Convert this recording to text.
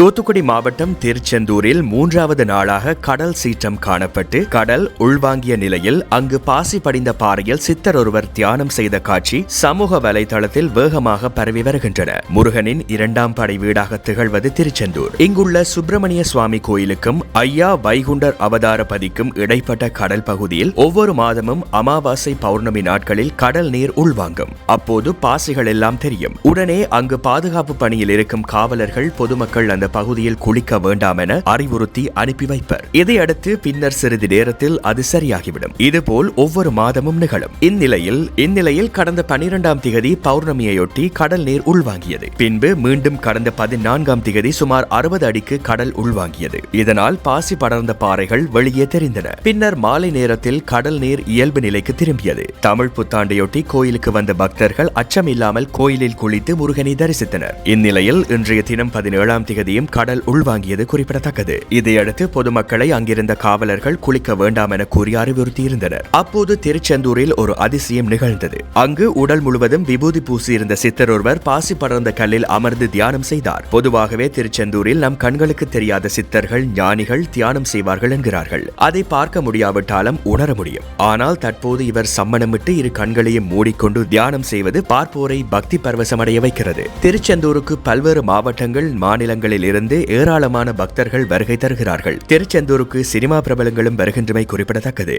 தூத்துக்குடி மாவட்டம் திருச்செந்தூரில் மூன்றாவது நாளாக கடல் சீற்றம் காணப்பட்டு கடல் உள்வாங்கிய நிலையில் அங்கு பாசி படிந்த பாறையில் சித்தர் ஒருவர் தியானம் செய்த காட்சி சமூக வலைதளத்தில் வேகமாக பரவி வருகின்றன. முருகனின் இரண்டாம் படை வீடாக திகழ்வது திருச்செந்தூர். இங்குள்ள சுப்பிரமணிய சுவாமி கோயிலுக்கும் ஐயா வைகுண்டர் அவதார பதிக்கும் இடைப்பட்ட கடல் பகுதியில் ஒவ்வொரு மாதமும் அமாவாசை பௌர்ணமி நாட்களில் கடல் நீர் உள்வாங்கும். அப்போது பாசிகள் எல்லாம் தெரியும். உடனே அங்கு பாதுகாப்பு பணியில் இருக்கும் காவலர்கள் பொதுமக்கள் அந்த பகுதியில் குளிக்க வேண்டாம் என அறிவுறுத்தி அனுப்பி வைப்பர். இதையடுத்து பின்னர் சிறிது நேரத்தில் அது சரியாகிவிடும். இதுபோல் ஒவ்வொரு மாதமும் நிகழும். இந்நிலையில் இந்நிலையில் கடந்த பனிரெண்டாம் திகதி பௌர்ணமியையொட்டி கடல் நீர் உள்வாங்கியது. பின்பு மீண்டும் கடந்த பதினான்காம் திகதி சுமார் அறுபது அடிக்கு கடல் உள்வாங்கியது. இதனால் பாசி படர்ந்த பாறைகள் வெளியே தெரிந்தன. பின்னர் மாலை நேரத்தில் கடல் நீர் இயல்பு நிலைக்கு திரும்பியது. தமிழ் புத்தாண்டையொட்டி கோயிலுக்கு வந்த பக்தர்கள் அச்சமில்லாமல் கோயிலில் குளித்து முருகனை தரிசித்தனர். இந்நிலையில் இன்றைய தினம் பதினேழாம் திகதியும் கடல் உள்வாங்கியது குறிப்பிடத்தக்கது. இதையடுத்து பொதுமக்களை அங்கிருந்த காவலர்கள் குளிக்க வேண்டாம் என கூறி அறிவுறுத்தியிருந்தனர். அப்போது திருச்செந்தூரில் ஒரு அதிசயம் நிகழ்ந்தது. அங்கு உடல் முழுவதும் விபூதி பூசியிருந்த சித்தர் ஒருவர் பாசி படர்ந்த கல்லில் அமர்ந்து தியானம் செய்தார். பொதுவாகவே திருச்செந்தூரில் நம் கண்களுக்கு தெரியாத சித்தர்கள் ஞானிகள் தியானம் செய்வார்கள் என்கிறார்கள். அதை பார்க்க முடியாவிட்டாலும் உணர முடியும். ஆனால் தற்போது இவர் சம்மணமிட்டு இரு கண்களையும் மூடிக்கொண்டு தியானம் செய்வது பார்ப்போரை பக்தி பரவசமடைய வைக்கிறது. திருச்செந்தூருக்கு பல்வேறு மாவட்டங்கள் மாநிலங்களில் இருந்து ஏராளமான பக்தர்கள் வருகை தருகிறார்கள். திருச்செந்தூருக்கு சினிமா பிரபலங்களும் வருகின்றமை குறிப்பிடத்தக்கது.